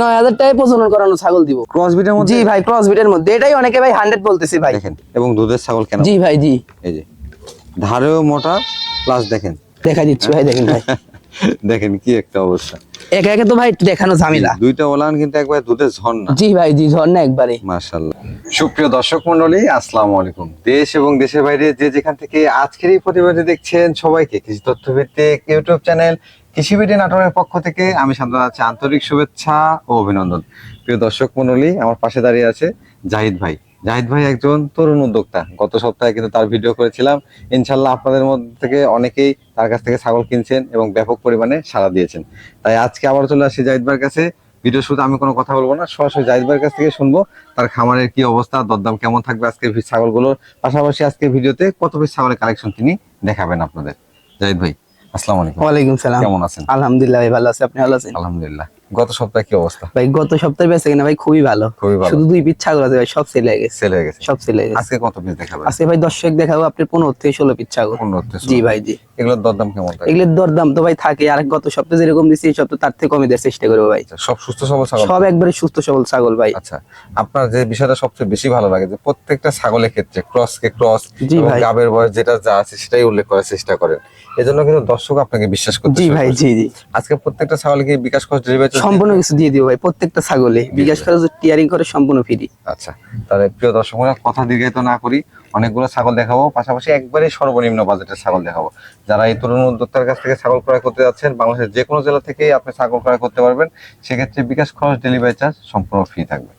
নয় হাজার টাকায় প্রজনন করানো ছাগল দিব। ক্রস মধ্যে? জি ভাই ক্রস মধ্যে। এটাই অনেকে ভাই হান্ড্রেড বলতেছে ভাই। দেখেন এবং দুধের ছাগল কেন? জি ভাই জি। এই যে ধারেও মোটা প্লাস দেখেন। দেখা দিচ্ছি ভাই দেখেন ভাই। দেখেন কি একটা অবস্থা। একে একে তো ভাই দেখানো ঝামেলা। দুইটা ওলান কিন্তু একবার দুধের ঝর্ণা। জি ভাই জি ঝর্ণা একবারে। মাশাল্লাহ সুপ্রিয় দর্শক মন্ডলী আসসালামু আলাইকুম। দেশ এবং দেশের বাইরে যে যেখান থেকে আজকের এই প্রতিবেদন দেখছেন সবাইকে কৃষি তথ্য ভিত্তিক ইউটিউব চ্যানেল কৃষিবিডি নাটকের পক্ষ থেকে আমি শান্তন আছি আন্তরিক শুভেচ্ছা ও অভিনন্দন। প্রিয় দর্শক মন্ডলী আমার পাশে দাঁড়িয়ে আছে জাহিদ ভাই। জাহিদ ভাই একজন তরুণ উদ্যোক্তা। গত সপ্তাহে কিন্তু তার ভিডিও করেছিলাম। ইনশাল্লাহ আপনাদের মধ্যে থেকে অনেকেই তার কাছ থেকে ছাগল কিনছেন এবং ব্যাপক পরিমাণে সাড়া দিয়েছেন। তাই আজকে আবার চলে আসি জাহিদ ভাইয়ের কাছে। ভিডিও শুধু আমি কোনো কথা বলব না, সরাসরি জাহিদ ভাইয়ের কাছ থেকে শুনব তার খামারের কি অবস্থা, দরদাম কেমন থাকবে আজকে ছাগলগুলোর। পাশাপাশি আজকে ভিডিওতে কত পিস ছাগলের কালেকশন তিনি দেখাবেন আপনাদের। জাহিদ ভাই। আসসালামু আলাইকুম। ওয়ালাইকুম সালাম। কেমন আছেন? আলহামদুলিল্লাহ ভাই ভালো আছি। আপনি ভালো আছেন? আলহামদুলিল্লাহ। গত সপ্তাহে কি অবস্থা? ভাই গত সপ্তাহে বেঁচে কিনা ভাই খুবই ভালো। খুবই ভালো। শুধু দুই পিস ছাগল আছে ভাই সব সেল হয়ে গেছে। সেল হয়ে গেছে। সব সেল হয়ে গেছে। আজকে কত পিস দেখাবেন? আজকে ভাই দর্শক দেখাবো আপনি পনেরো থেকে ষোলো পিস ছাগল। পনেরো থেকে জি ভাই জি। এগুলোর দরদাম কেমন থাকে? এগুলোর দরদাম তো ভাই থাকে আর গত সপ্তাহে যেরকম দিচ্ছি এই সপ্তাহে তার থেকে কমে দেওয়ার চেষ্টা করব ভাই। আচ্ছা, সব সুস্থ সবল ছাগল? সব একবারে সুস্থ সবল ছাগল ভাই। আচ্ছা আপনার যে বিষয়টা সবচেয়ে বেশি ভালো লাগে যে প্রত্যেকটা ছাগলের ক্ষেত্রে ক্রস কে ক্রস জি এবং ভাই। গাবের বয়স যেটা যা আছে সেটাই উল্লেখ করার চেষ্টা করেন। এজন্য কিন্তু দর্শক আপনাকে বিশ্বাস করতে জি ভাই জি জি। আজকে প্রত্যেকটা ছাগলকে বিকাশ খরচ ডেলিভারি সম্পূর্ণ কিছু দিয়ে দিব ভাই প্রত্যেকটা ছাগলে বিকাশ খরচ টিয়ারিং করে সম্পূর্ণ ফ্রি আচ্ছা তাহলে প্রিয় দর্শকরা কথা দীর্ঘায়িত না করি অনেকগুলো ছাগল দেখাবো পাশাপাশি একবারে সর্বনিম্ন বাজেটের ছাগল দেখাবো। যারা এই তরুণ উদ্যোক্তার কাছ থেকে ছাগল ক্রয় করতে যাচ্ছেন বাংলাদেশের যে কোনো জেলা থেকে আপনি ছাগল ক্রয় করতে পারবেন সেক্ষেত্রে বিকাশ খরচ ডেলিভারি চার্জ সম্পূর্ণ ফ্রি থাকবে।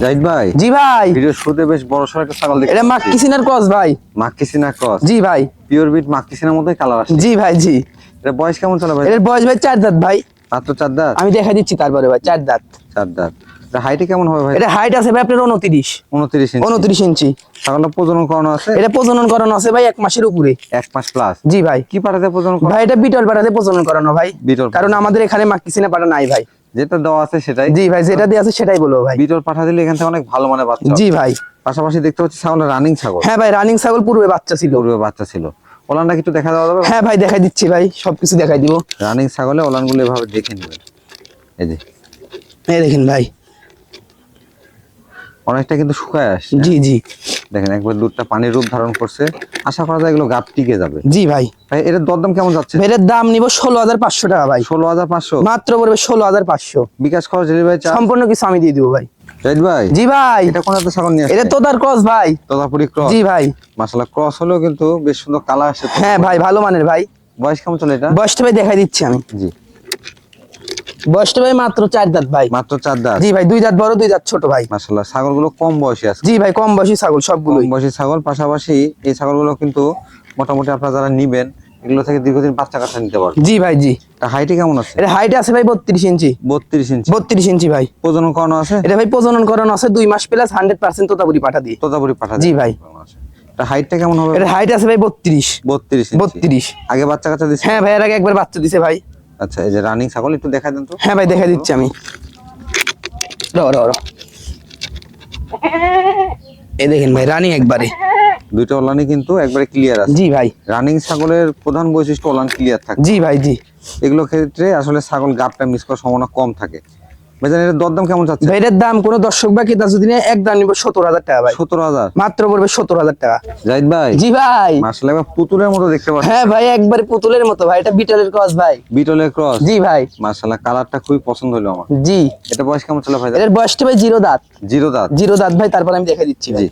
জাহিদ ভাই জি ভাই। ভিডিও শুরুতে বেশ বড় সড় একটা ছাগল দেখতে এটা মাক্কিসিনার ক্রস ভাই। মাক্কিসিনা ক্রস জি ভাই। পিওর বিট মাক্কিসিনার মতোই কালার আসছে। জি ভাই জি। এটা বয়স কেমন চলে ভাই? এর বয়স ভাই চার দাঁত ভাই। মাত্র চার দাঁত? আমি দেখা দিচ্ছি তারপরে ভাই চার দাঁত। চার দাঁত। এটা হাইটে কেমন হবে ভাই? এটা হাইট আছে ভাই আপনার উনত্রিশ। উনত্রিশ ইঞ্চি। উনত্রিশ ইঞ্চি। ছাগলটা প্রজনন করানো আছে? এটা প্রজনন করানো আছে ভাই এক মাসের উপরে। এক মাস প্লাস জি ভাই। কি পাঠাতে প্রজনন করা? ভাই এটা বিটল প্রজনন করানো ভাই। বিটল কারণ আমাদের এখানে নাই ভাই। যেটা দেওয়া আছে সেটাই। জি ভাই যেটা দিয়ে আছে সেটাই বলব ভাই। বিটল পাঠা দিলে এখান থেকে অনেক ভালো মানে বাচ্চা জি ভাই। পাশাপাশি দেখতে পাচ্ছি ছাগলের রানিং ছাগল। হ্যাঁ ভাই রানিং ছাগল পূর্বে বাচ্চা ছিল। পূর্বে বাচ্চা ছিল। ওলানটা একটু দেখা দেওয়া যাবে? হ্যাঁ ভাই দেখাই দিচ্ছি ভাই সবকিছু দেখাই দিব। রানিং ছাগলে ওলানগুলো এভাবে দেখে নেবেন। এই যে। এই দেখেন ভাই। অনেকটা কিন্তু শুকায় আসছে। জি জি। দেখেন একবার দুধটা পানির রূপ ধারণ করছে। আশা করা যায় এগুলো গাপ টিকে যাবে। জি ভাই। ভাই এটার দরদাম কেমন যাচ্ছে? এটার দাম নিব ষোলো হাজার পাঁচশো টাকা ভাই। ষোলো হাজার পাঁচশো? মাত্র পড়বে ষোলো হাজার পাঁচশো। বিকাশ খরচ ডেলিভারি চার্জ সম্পূর্ণ কিছু আমি দিয়ে দিব ভাই। জাহিদ ভাই? জি ভাই। এটা কোন একটা ছাগল নিয়ে এটা আসছে তো ক্রস ভাই। ক্রস। জি ভাই। ক্রস কিন্তু বেশ সুন্দর কালার হ্যাঁ ভাই ভালো মানের ভাই। বয়স কেমন চলে এটা? বয়সটা ভাই দেখাই দিচ্ছি আমি। জি। বয়সটা ভাই মাত্র চার দাঁত ভাই। মাত্র চার দাঁত? জি ভাই দুই দাঁত বড় দুই দাঁত ছোট ভাই। ছাগলগুলো কম বয়সী আছে। জি ভাই কম বয়সী ছাগল কম সবগুলোই। বয়সী ছাগল পাশাপাশি এই ছাগলগুলো কিন্তু মোটামুটি আপনারা যারা নিবেন এগুলো থেকে দীর্ঘদিন বাচ্চা কাচ্চা নিতে পারবেন জি ভাই জি। হাইটে কেমন আছে? এটা হাইট আছে ভাই বত্রিশ ইঞ্চি। বত্রিশ ইঞ্চি। বত্রিশ ইঞ্চি ভাই। প্রজনন করানো আছে? এটা ভাই প্রজনন করানো আছে দুই মাস প্লাস হান্ড্রেড পার্সেন্ট তোতাপুরি পাঠা দিয়ে। তোতাপুরি পাঠা জি ভাই। হাইটটা কেমন হবে? এটা হাইট আছে ভাই বত্রিশ। বত্রিশ বত্রিশ। আগে বাচ্চা কাচ্চা দিচ্ছে হ্যাঁ ভাই এর আগে একবার বাচ্চা দিছে ভাই। আচ্ছা এই যে রানিং ছাগল একটু দেখা দেন তো। হ্যাঁ ভাই দেখা দিচ্ছি আমি। র এই দেখেন ভাই রানিং একবারে। দুইটা ওলানি কিন্তু একবারে ক্লিয়ার আছে। জি ভাই। রানিং ছাগলের প্রধান বৈশিষ্ট্য ওলান ক্লিয়ার থাকে। জি ভাই জি। এগুলো ক্ষেত্রে আসলে ছাগল গাপটা মিস করার সম্ভাবনা কম থাকে। ভাইজান এর দরদাম কেমন দাম কোনো দর্শক বা ক্রেতা যদি নেয় এক দাম নিব হাজার টাকা ভাই। সতেরো হাজার? মাত্র পড়বে হাজার টাকা। জাহিদ ভাই? জি ভাই। পুতুলের মতো দেখতে পাচ্ছি। হ্যাঁ ভাই একবারে পুতুলের মতো ভাই এটা বিটলের ক্রস ভাই। বিটলের ক্রস জি ভাই। কালারটা খুবই পছন্দ হলো আমার। জি। এটা বয়স কেমন চলে ভাই বয়সটা ভাই জিরো দাঁত। জিরো দাঁত? জিরো দাঁত ভাই তারপর আমি দেখে দিচ্ছি জি।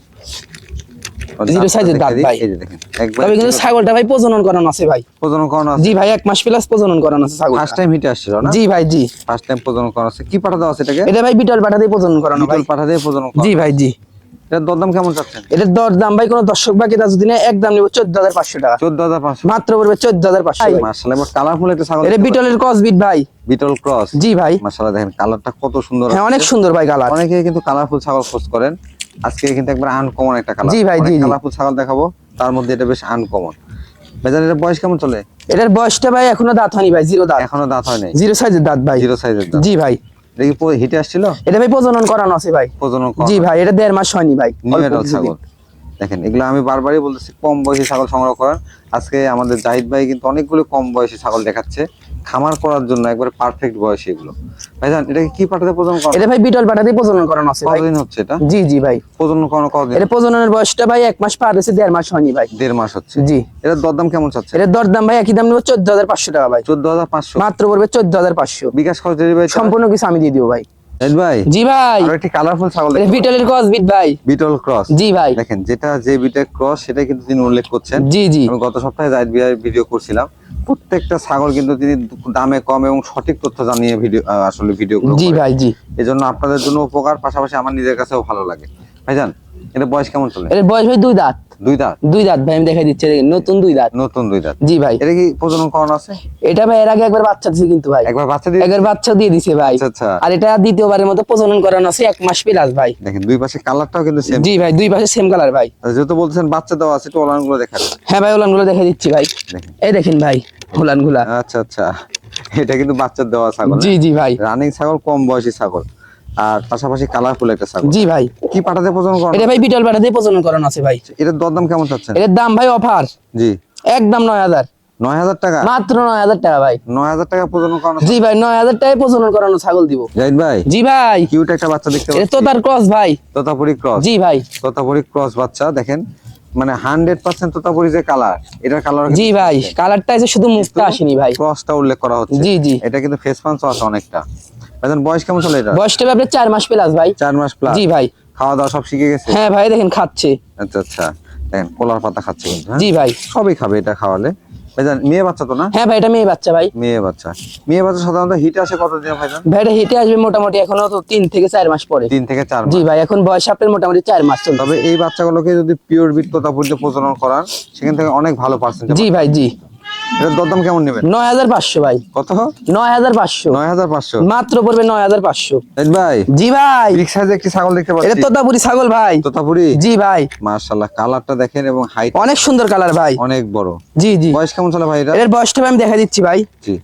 জিরো সাইজের দাঁত ভাই। এই যে দেখেন একবার তবে কিন্তু ছাগলটা ভাই প্রজনন করানো আছে ভাই। প্রজনন করানো আছে? জি ভাই এক মাস প্লাস প্রজনন করানো আছে ছাগল ফার্স্ট টাইম হিটে আসছিল না? জি ভাই জি। ফার্স্ট টাইম প্রজনন করানো আছে। কি পাঠা দেওয়া আছে এটাকে? এটা ভাই বিটল পাঠা দিয়ে প্রজনন করানো ভাই। পাঠা দিয়ে প্রজনন জি ভাই জি। এটার দরদাম কেমন চাচ্ছেন? এটার দর দাম ভাই কোনো দর্শক বা ক্রেতা যদি নিব চোদ্দ হাজার পাঁচশো টাকা। চোদ্দ হাজার পাঁচশো। মাত্র পড়বে চোদ্দ হাজার পাঁচশো মার্শাল এবার কালারফুল একটা ছাগল এটা বিটলের ক্রস বিট ভাই। বিটল ক্রস জি ভাই। মার্শাল্লাহ দেখেন কালারটা কত সুন্দর হ্যাঁ অনেক সুন্দর ভাই কালার অনেকে কিন্তু কালারফুল ছাগল খোঁজ করেন। আজকে কিন্তু একবার আনকমন একটা কালার জি ভাই, জি। কালারফুল ছাগল দেখাবো। তার মধ্যে এটা বেশ আনকমন বেজার এটা বয়স কেমন চলে? এটার বয়সটা ভাই এখনও দাঁত হয়নি ভাই জিরো দাঁত। এখনও দাঁত হয় নাই জিরো সাইজের দাঁত ভাই। জিরো সাইজের দাঁত। জি ভাই। এটা কি পুরো হিটে আসছিল? এটা ভাই প্রজনন করানো আছে ভাই। প্রজনন জি ভাই এটা দেড় মাস হয়নি ভাই। অল্প নিউমেটাল ছাগল। দেখেন এগুলো আমি বারবারই বলতেছি কম বয়সী ছাগল সংগ্রহ করেন আজকে আমাদের জাহিদ ভাই কিন্তু অনেকগুলো কম বয়সী ছাগল দেখাচ্ছে। খামার করার জন্য একবার পারফেক্ট বয়স এগুলো। ভাইজান এটাকে কি পাঠাতে প্রজনন করা এটা ভাই বিটল পাঠাতে প্রজনন করানো আছে ভাই। কতদিন হচ্ছে এটা? জি জি ভাই। প্রজনন করানো কতদিন? এটা প্রজননের বয়সটা ভাই এক মাস পার হয়েছে দেড় মাস হয়নি ভাই। দেড় মাস হচ্ছে? জি। এটার দরদাম কেমন চাচ্ছে? এটার দরদাম ভাই একই দাম নেব চোদ্দ হাজার পাঁচশো টাকা ভাই। চোদ্দ হাজার পাঁচশো? মাত্র পড়বে চোদ্দ হাজার পাঁচশো। বিকাশ খরচ ডেলিভারি সম্পূর্ণ কিছু আমি দিয়ে দিব ভাই। ভাই জি ভাই। একটি কালারফুল ছাগল বিটলের ক্রস বিট ভাই। বিটল ক্রস জি ভাই। দেখেন যেটা যে বিটের ক্রস সেটা কিন্তু তিনি উল্লেখ করছেন। জি জি। আমি গত সপ্তাহে জাহিদ ভিডিও করছিলাম। প্রত্যেকটা ছাগল কিন্তু তিনি দামে কম এবং সঠিক তথ্য জানিয়ে ভিডিও আসলে ভিডিও জি ভাই জি। এই জন্য আপনাদের জন্য উপকার পাশাপাশি আমার নিজের কাছেও ভালো লাগে। ভাইজান এটা বয়স কেমন চলে? এর বয়স ভাই দুই দাঁত। দুই দাঁত? দুই দাঁত ভাই আমি দেখাই দিচ্ছি নতুন দুই দাঁত। নতুন দুই দাঁত। জি ভাই। এটা কি প্রজনন করানো আছে? এটা ভাই এর আগে একবার বাচ্চা দিছে কিন্তু ভাই। একবার বাচ্চা দিয়ে একবার বাচ্চা দিয়ে দিছে ভাই। আচ্ছা আচ্ছা। আর এটা দ্বিতীয়বারের মতো প্রজনন করানো আছে এক মাস প্লাস ভাই। দেখেন দুই পাশে কালারটাও কিন্তু সেম জি ভাই দুই পাশে সেম কালার ভাই। যেহেতু বলছেন বাচ্চা দেওয়া আছে একটু ওলানগুলো দেখান হ্যাঁ ভাই ওলানগুলো দেখে দিচ্ছি ভাই। এই দেখেন ভাই ওলানগুলা আচ্ছা আচ্ছা। এটা কিন্তু বাচ্চা দেওয়া ছাগল জি জি ভাই। রানিং ছাগল কম বয়সী ছাগল। আর পাশাপাশি কালারফুল একটা ছাগল জি ভাই। কি পাঠাতে প্রজনন করানো? এটা ভাই বিটল দিয়ে প্রজনন করানো আছে ভাই। এটার দরদাম কেমন চাচ্ছেন? এটার দাম ভাই অফার। জি। একদম নয় হাজার। নয় হাজার টাকা? মাত্র নয় হাজার টাকা ভাই। নয় হাজার টাকা প্রজনন করানো? জি ভাই নয় হাজার টাকায় প্রজনন করানো ছাগল দিব। জাহিদ ভাই জি ভাই। কিউট একটা বাচ্চা দেখতে এটা পাচ্ছি। তো তার ক্রস ভাই। তোতাপুরি ক্রস জি ভাই। তোতাপুরি ক্রস বাচ্চা দেখেন। মানে হান্ড্রেড পার্সেন্ট তোতাপুরি যে কালার এটার কালার জি ভাই কালারটা শুধু মুখটা আসেনি ভাই। ক্রসটা উল্লেখ করা হচ্ছে। জি জি। এটা কিন্তু ফেস পাঞ্চ আছে অনেকটা। ভাইজান বয়স কেমন চলে এটা? বয়সটা ভাই আপনার চার মাস প্লাস ভাই। চার মাস প্লাস জি ভাই। খাওয়া দাওয়া সব শিখে গেছে? হ্যাঁ ভাই দেখেন খাচ্ছে। আচ্ছা আচ্ছা। দেখেন কলার পাতা খাচ্ছে কিন্তু হ্যাঁ? জি ভাই। সবই খাবে এটা খাওয়ালে। ভাইজান মেয়ে বাচ্চা তো না? হ্যাঁ ভাই এটা মেয়ে বাচ্চা ভাই। মেয়ে বাচ্চা। মেয়ে বাচ্চা সাধারণত হিট আসে কতদিন ভাইজান ভাই এটা হেঁটে আসবে মোটামুটি এখনও তো তিন থেকে চার মাস পরে। তিন থেকে চার মাস। জি ভাই এখন বয়স আপনার মোটামুটি চার মাস চলবে তবে এই বাচ্চাগুলোকে যদি পিওর বিট তোতাপুরিতে প্রজনন করান সেখান থেকে অনেক ভালো পার্সেন্ট জি ভাই জি। এটার দরদাম কেমন নেবেন? নয় হাজার পাঁচশো ভাই। কত? নয় হাজার পাঁচশো। নয় হাজার পাঁচশো। মাত্র পড়বে নয় হাজার পাঁচশো ভাই। জি ভাই। বিগ সাইজে একটি ছাগল দেখতে এটা তোতাপুরি ছাগল ভাই। তোতাপুরি? জি ভাই। মাশাআল্লাহ কালারটা দেখেন এবং হাইট অনেক সুন্দর কালার ভাই। অনেক বড়। জি জি। বয়স কেমন চলে ভাই এটা? এর বয়সটা আমি দেখা দিচ্ছি ভাই। জি।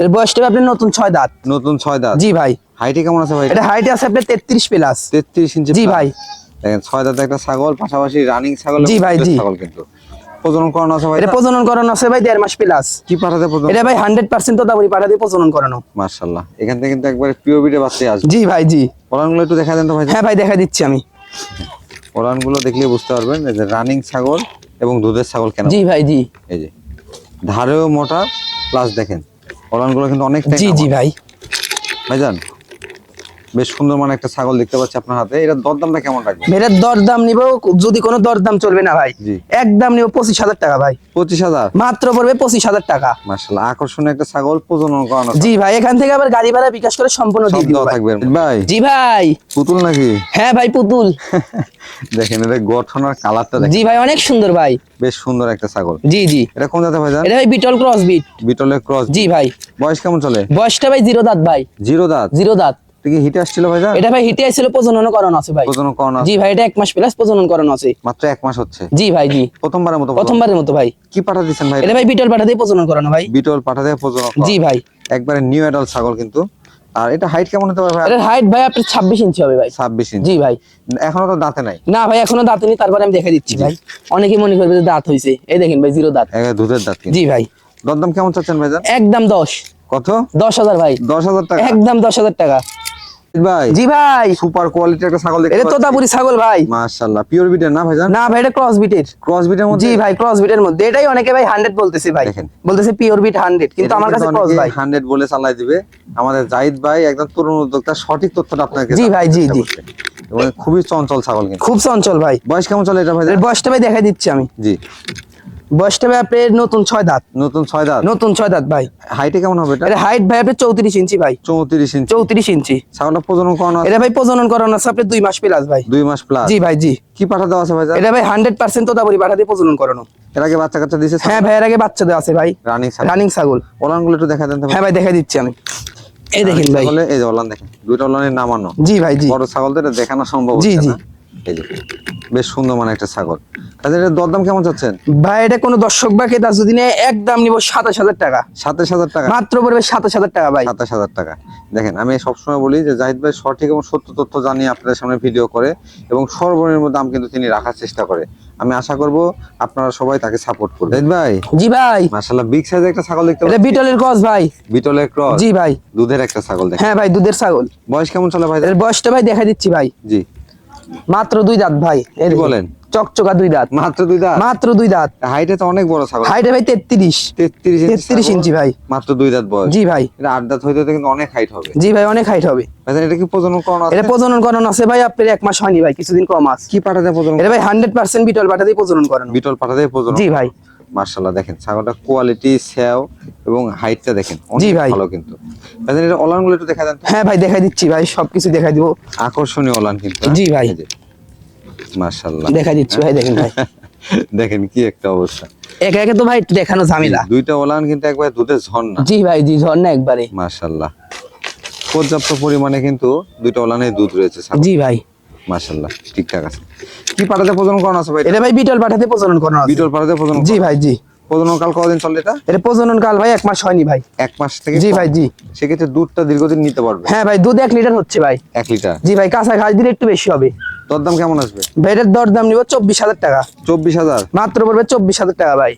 এর বয়সটা ভাই আপনার নতুন ছয় দাঁত। নতুন ছয় দাঁত। জি ভাই। হাইটে কেমন আছে ভাই এটা? হাইট আছে আপনার তেত্রিশ প্লাস তেত্রিশ ইঞ্চি জি ভাই। দেখেন ছয় দাঁত একটা ছাগল পাশাপাশি রানিং ছাগল জি ভাই, জি। ছাগল কিন্তু। প্রজনন করানো আছে ভাই এটা প্রজনন করানো আছে ভাই দেড় মাস প্লাস কি পাঠাতে প্রজনন? এটা ভাই হান্ড্রেড পার্সেন্ট তোতাপুরি পাঠা দিয়ে প্রজনন করানো। মাশাআল্লাহ। এখান থেকে কিন্তু একবারে আসবে। জি ভাই জি। একটু দেখা দেন তো ভাই। হ্যাঁ ভাই দেখা দিচ্ছি আমি। দেখলে বুঝতে পারবেন যে রানিং ছাগল এবং দুধের ছাগল কেন জি ভাই জি। এই যে ধারেও মোটা প্লাস দেখেন। ওলানগুলো কিন্তু অনেক জি জি ভাই। ভাইজান বেশ সুন্দর মানে একটা ছাগল দেখতে পাচ্ছি আপনার হাতে। এটা দরদামটা কেমন রাখবেন? এটার দরদাম নিব যদি কোনো দরদাম চলবে না ভাই। একদম নিব পঁচিশ হাজার টাকা ভাই। পঁচিশ হাজার? মাত্র পড়বে পঁচিশ হাজার টাকা। মার্শাল্লাহ আকর্ষণীয় একটা ছাগল প্রজনন করানো জি ভাই এখান থেকে আবার গাড়ি ভাড়া বিকাশ করে সম্পূর্ণ দিয়ে দিব দেওয়া ভাই। জি ভাই। পুতুল নাকি? হ্যাঁ ভাই পুতুল। দেখেন এটা গঠন আর কালারটা দেখেন। জি ভাই অনেক সুন্দর ভাই। বেশ সুন্দর একটা ছাগল। জি জি। এটা কোন জাতে ভাইজান এটা ভাই বিটল ক্রস বিট বিটলের ক্রস জি ভাই। বয়স কেমন চলে? বয়সটা ভাই জিরো দাঁত ভাই। জিরো দাঁত? জিরো দাঁত। কি হিটে আসছিল ভাইজান এটা ভাই হিটে আসছিল প্রজনন আছে ভাই। প্রজনন জি ভাই এটা এক মাস প্লাস প্রজনন আছে। মাত্র এক মাস হচ্ছে? জি ভাই জি। প্রথমবারের মতো প্রথমবারের মতো ভাই। কি পাঠা ভাই? এটা ভাই বিটল পাঠা দিয়ে প্রজনন করানো ভাই। বিটল পাঠা দিয়ে প্রজনন জি ভাই। একবারে নিউ অ্যাডাল্ট ছাগল কিন্তু। আর এটা হাইট কেমন হতে পারে ভাই? এটার হাইট ভাই আপনার ছাব্বিশ ইঞ্চি হবে ভাই। ইঞ্চি জি ভাই। এখনও তো দাঁতে নাই? না ভাই এখনও দাঁত নেই তারপরে আমি দেখে দিচ্ছি ভাই। অনেকে মনে করবে যে দাঁত এই দেখেন ভাই জিরো দাঁত। দুধের দাঁত জি ভাই। দরদাম কেমন চাচ্ছেন ভাইজান? একদম দশ। কত? দশ হাজার ভাই। দশ হাজার টাকা। একদম দশ হাজার টাকা। ভাই? জি ভাই। সুপার কোয়ালিটির একটা ছাগল দেখতে এটা তোতাপুরি ছাগল ভাই। মাশাআল্লাহ পিওর বিটের না ভাইজান? না ভাই এটা ক্রস বিটের ক্রস বিটের মধ্যে? জি ভাই ক্রস বিটের মধ্যে। এটাই অনেকে ভাই হান্ড্রেড বলতেছে ভাই। বলতেছে পিওর বিট হান্ড্রেড কিন্তু আমার কাছে ক্রস ভাই। 100 বলে চালাই দিবে। আমাদের জাহিদ ভাই একদম তরুণ উদ্যোক্তা সঠিক তথ্যটা আপনাকে জি ভাই, জি, জি। খুবই চঞ্চল ছাগল কিন্তু। খুব চঞ্চল ভাই। বয়স কেমন চলে এটা ভাই বয়সটা ভাই দেখাই দিচ্ছি আমি। জি। বয়সটা ভাই আপনার নতুন ছয় দাঁত। নতুন ছয় দাঁত? নতুন ছয় দাঁত ভাই। হাইটে কেমন হবে এটা? হাইট ভাই আপনার চৌত্রিশ ইঞ্চি ভাই। চৌত্রিশ ইঞ্চি। চৌত্রিশ ইঞ্চি। ছাগলটা প্রজনন করানো এটা ভাই প্রজনন করানো আছে আপনার দুই মাস প্লাস ভাই। দুই মাস প্লাস জি ভাই জি। কি পাঠা দেওয়া আছে ভাইজান? এটা ভাই হান্ড্রেড পার্সেন্ট তোতাপুরি পাঠা দিয়ে প্রজনন করানো। এর আগে বাচ্চা কাচ্চা দিয়েছে হ্যাঁ ভাইয়ের আগে বাচ্চা দেওয়া আছে ভাই। রানিং রানিং ছাগল। ওলানগুলো একটু দেখা দেন ভাই। হ্যাঁ ভাই দেখাই দিচ্ছি আমি। এই দেখেন ভাই। এই যে ওলান দেখেন দুইটা ওলানের নামানো জি ভাই জি। বড় ছাগল তো এটা দেখানো সম্ভব জি, জি। না এই যে বেশ সুন্দর মানে একটা ছাগল। কাজে এটা দরদাম কেমন চাচ্ছেন? ভাই এটা কোনো দর্শক বা ক্রেতা যদি নেয় একদম নিব সাতাশ হাজার টাকা। সাতাশ হাজার টাকা? মাত্র পড়বে সাতাশ হাজার টাকা ভাই। সাতাশ হাজার টাকা। দেখেন আমি সবসময় বলি যে জাহিদ ভাই সঠিক এবং সত্য তথ্য জানিয়ে আপনাদের সামনে ভিডিও করে এবং সর্বনিম্ন দাম কিন্তু তিনি রাখার চেষ্টা করে। আমি আশা করব আপনারা সবাই তাকে সাপোর্ট করবেন। জাহিদ ভাই? জি ভাই। মাশাআল্লাহ বিগ সাইজের একটা ছাগল দেখতে এটা বিটলের ক্রস ভাই। বিটলের ক্রস জি ভাই। দুধের একটা ছাগল দেখেন। হ্যাঁ ভাই দুধের ছাগল। বয়স কেমন চলে ভাই? এর বয়সটা ভাই দেখা দিচ্ছি ভাই। জি। মাত্র দুই দাঁত ভাই এর বলেন? চকচকা দুই দাঁত। মাত্র দুই দাঁত? মাত্র দুই দাঁত। হাইটে তো অনেক বড় ছাগল। হাইটে ভাই তেত্রিশ। তেত্রিশ তেত্রিশ ইঞ্চি ভাই। মাত্র দুই দাঁত বয়স। জি ভাই। এটা আট দাঁত হইতে কিন্তু অনেক হাইট হবে। জি ভাই অনেক হাইট হবে। ভাইজান, এটা কি প্রজনন করানো আছে? এটা প্রজনন করানো আছে ভাই আপনার এক মাস হয়নি ভাই কিছুদিন কম আছে। কি পাঠাতে প্রজনন এটা ভাই হান্ড্রেড পার্সেন্ট বিটল পাঠাতেই প্রজনন করণ বিটল পাঠাতে প্রজনন জি ভাই। মার্শাল্লাহ দেখেন ছাগলটা কোয়ালিটি স্যাও এবং হাইটটা দেখেন জি ভাই। ভালো কিন্তু। ভাইজান, এটা অলানগুলো একটু দেখা দেন হ্যাঁ ভাই দেখাই দিচ্ছি ভাই সবকিছু দেখাই দিব। আকর্ষণীয় অলান কিন্তু জি ভাই। মার্শাল্লাহ দেখাই দিচ্ছি ভাই দেখেন ভাই। দেখেন কি একটা অবস্থা। একে একে তো ভাই দেখানো ঝামেলা। দুইটা ওলান কিন্তু একবার দুধের ঝর্ণা। জি ভাই জি ঝর্ণা একবারে। মার্শাল্লাহ পর্যাপ্ত পরিমাণে কিন্তু দুইটা ওলানে দুধ রয়েছে জি ভাই। মার্শাল্লাহ ঠিকঠাক আছে। কি পাঠাতে প্রজনন করানো আছে ভাই? এটা ভাই বিটল পাঠাতে প্রজনন করানো আছে। বিটল পাঠাতে প্রজনন জি ভাই জি। প্রজনন কাল কতদিন চলে এটা? এটা প্রজনন কাল ভাই এক মাস হয়নি ভাই। এক মাস থেকে জি ভাই জি। সেক্ষেত্রে দুধটা দীর্ঘদিন নিতে পারবে? হ্যাঁ ভাই দুধ এক লিটার হচ্ছে ভাই। এক লিটার? জি ভাই কাঁচা ঘাস দিলে একটু বেশি হবে। দর দাম কেমন আসবে? ভাই এটার দর দাম নিব চব্বিশ হাজার টাকা। চব্বিশ হাজার? মাত্র পড়বে চব্বিশ হাজার টাকা ভাই।